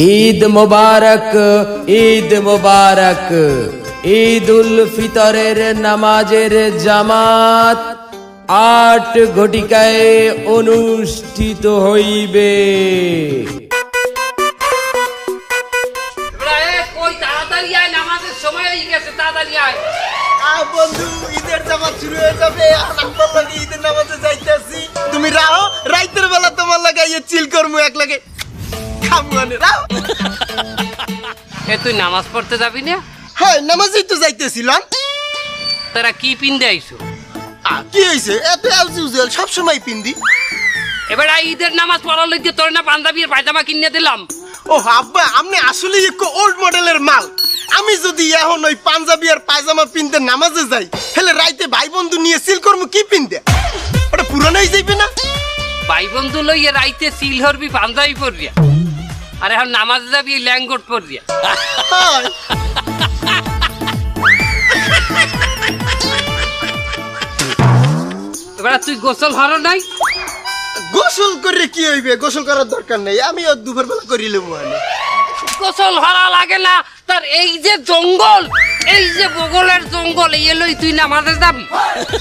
ঈদ মোবারক ঈদ মোবারক ঈদ উল ফিতরের নামাজের জামাত আট ঘটিকায় অনুষ্ঠিত হইবে। এবারে এ, কই তাড়াতাড়ি আয় নামাজের সময় গেছে তাড়াতাড়ি আয়। আহ, বন্ধু ঈদের জামাত শুরু হয়ে যাবে। আর আমার লাগে ঈদের নামাজে যাইতেছি। তুমি রাও রাইতের বেলা তোমার লাগে ইয়ে চিল করমু এক লাগে। এ তুই নামাজ পড়তে যাবি না? হ্যাঁ নামাজেই তো যাইতেছিলাম। তারা কি পিনতে আইছো? কি হয়েছে এত ইউজুয়াল সবসময় পিন্দি। এবার ঈদের নামাজ পড়ার লইতে তোর না পাঞ্জাবি আর পায়জামা কিনে দিলাম। ও আব্বা আপনি আসলে একটু ওল্ড মডেলের মাল। আমি যদি এখন ওই পাঞ্জাবি আর পায়জামা পিনতে নামাজে যাই হেলে রাইতে ভাই বন্ধু নিয়ে সিল করমু কি পিনতে? ওটা পুরানোই যাইবে না? ভাই বন্ধু লইয়া রাইতে সিল হরবি পাঞ্জাবি পরিয়া আর এখন নামাজ যাবি এই ল্যাঙ্গট পরিয়া হয় এবার তুই গোসল হর নাই? গোসল করে কি হইবে? গোসল করার দরকার নেই আমি ওর দুপুর বেলা করিলে মানে। গোসল হরা লাগে না তার এই যে জঙ্গল এই যে বগলের জঙ্গল এই লই তুই নামাজে যাবি।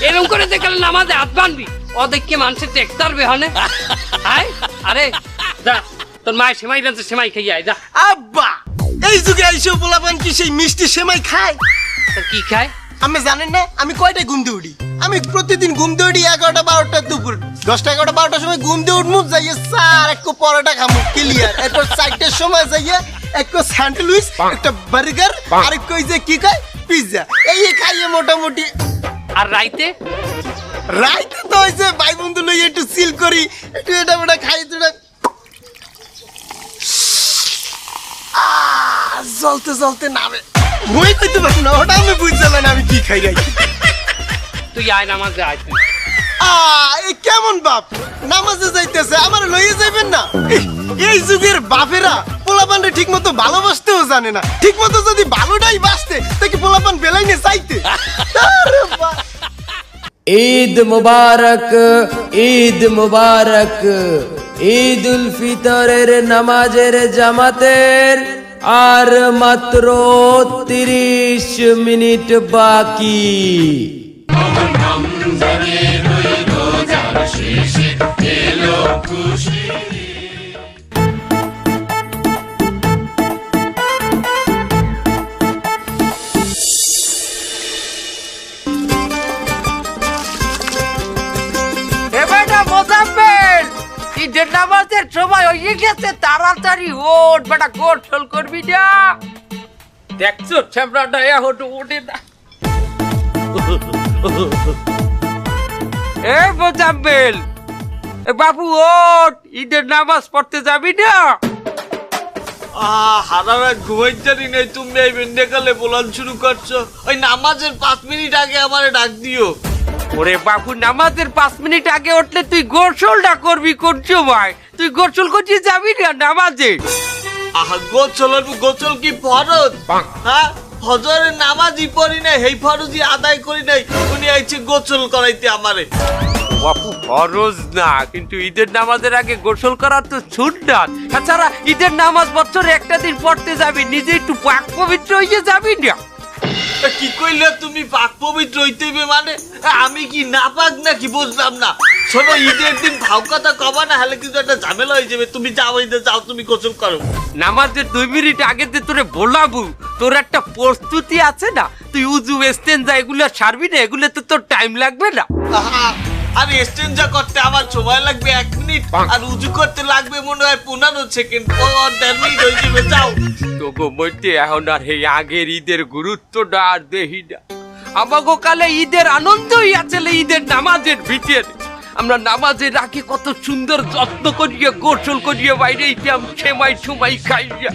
এরকম করে দেখলে নামাজে হাত বানবি ও দেখকে মানুষের টেক্তার বেহনে আয় আরে যা। তোর মায়ের সেমাই রাঁধছে সেমাই খাইয়ে আয় যা। আব্বা এই যুগে আইসো পোলাপান কি সেই মিষ্টি সেমাই খায়? তোর কি খায়? আপনি জানেন না আমি কয়টায় ঘুম দিয়ে উঠি? আমি প্রতিদিন ঘুম দিয়ে উঠি এগারোটা বারোটা দুপুর। দশটা এগারোটা বারোটার সময় ঘুম দিয়ে উঠমু যাইয়ে স্যার এক পরোটা খামু ক্লিয়ার এরপর চারটের সময় যাইয়ে এক স্যান্ডউইচ একটা বার্গার আর কই যে কি কয়? পিৎজা এই খাইয়ে মোটামুটি আর রাইতে? রাইতে তো হয়েছে ভাই বন্ধু লই একটু সিল করি একটু এটা ওটা খাই তোটা আহ, জ্বলতে জ্বলতে নামে। মই কইতে পারব না ওটা আমি বুঝছিলাম আমি কি খাই রাই তুই আয় নামাজে আয় তুই। আহ, এই কেমন বাপ? নামাজে যাইতেছে আমার লইয়ে যাইবেন না? এই- এই যুগের বাপেরা পোলাপানরে ঠিক মতো ভালোবাসতেও জানে না। ঠিক মতো যদি ভালোটাই বাসতে তাকে পোলাপান বেলাইনে চাইতে ঈদ মুবারক ঈদ মুবারক ঈদ উল ফিতরের নামাজের জামাতের আর মাত্র তিরিশ মিনিট বাকি। এবারটা মোজাম্মেল নামাজের সময় হয়ে গেছে তাড়াতাড়ি ওঠ বেটা গোসল করবি না? দেখছ ছেমড়াটা এখন ওঠে না। এ মোজাম্মেল এ বাবু ওঠ ঈদের নামাজ পড়তে যাবি না? আহ হারারা ঘুমাইতে নেই তুমি এই বেন্ডেকালে বলান শুরু করছ। ওই নামাজের পাঁচ মিনিট আগে আমারে ডাক দিও। ওরে বাবু নামাজের পাঁচ মিনিট আগে উঠলে তুই গোসলটা করবি করছ ভাই তুই গোসল করতে যাবি না নামাজে? আহা গোচল গোচল কি ফরজ? হ্যাঁ? ফজরের নামাজই পড়ি নাই হেই ফরজই আদায় করি নাই। উনি আইছে গোচল করাইতে আমারে। বাপু ফরজ না কিন্তু ঈদের নামাজের আগে গোসল করার তো ছুট না। তাছাড়া ঈদের নামাজ বছরে একটা দিন পড়তে যাবি নিজে একটু পাক পবিত্র হয়ে যাবি না। তা কি কইলে তুমি পাক পবিত্র হইতেবে মানে? আমি কি না পাক নাকি বুঝলাম না। শোনো ঈদের দিন ভাও কথা কবা না হলে কিন্তু একটা ঝামেলা হয়ে যাবে। তুমি যাও ঈদে যাও তুমি গোসল করো। নামাজের দুই মিনিট আগে যে তোরে বলাবু তোর একটা প্রস্তুতি আছে না? তুই উজু ওয়েস্টেন এগুলো সারবি না এগুলো তো তোর টাইম লাগবে না। আর এক্সচেঞ্জা করতে আমার সময় লাগবে এক মিনিট আর উজু করতে লাগবে মনে হয় পনেরো সেকেন্ড ও দেড় মিনিট হয়ে যাবে যাও। তোগো মধ্যে এখন আর এই আগের ঈদের গুরুত্বটা আর দেহি না। আমাগো কালে ঈদের আনন্দই আছে ঈদের নামাজের ভিতরে। আমরা নামাজের আগে কত সুন্দর যত্ন করিয়া, গোসল করিয়া বাইরে ইতাম সেমাই সুমাই খাইয়া।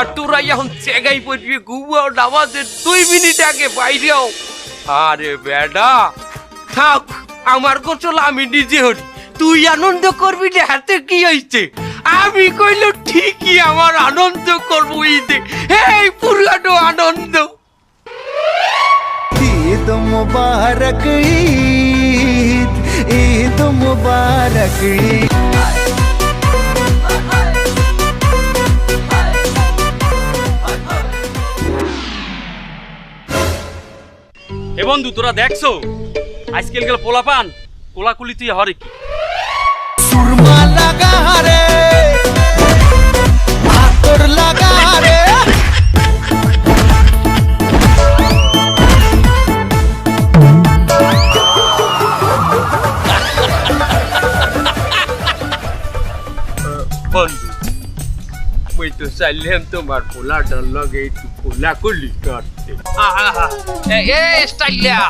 আর তোরা এখন চেগাই পড়িয়ে ঘুমাও নামাজের দুই মিনিট আগে বাইরেও। আরে বেডা, থাক, আমার গোসল আমি নিজে হই তুই আনন্দ করবি যে হাতে কি হয়েছে আমি কইল, ঠিকই আমার আনন্দ করব ঈদে। এই পুরানো আনন্দ। ঈদ মুবারক, ঈদ तो मुबारक। বন্ধু তোরা দেখছ? আজকালকার পোলাপান কোলাকুলি তুই হরে কি? সুরমা লাগা রে লাগা রে মুই তো চাইলাম তোমার পোলাটার লগে একটু কোলাকুলি করতে। এ স্টাইলিয়া।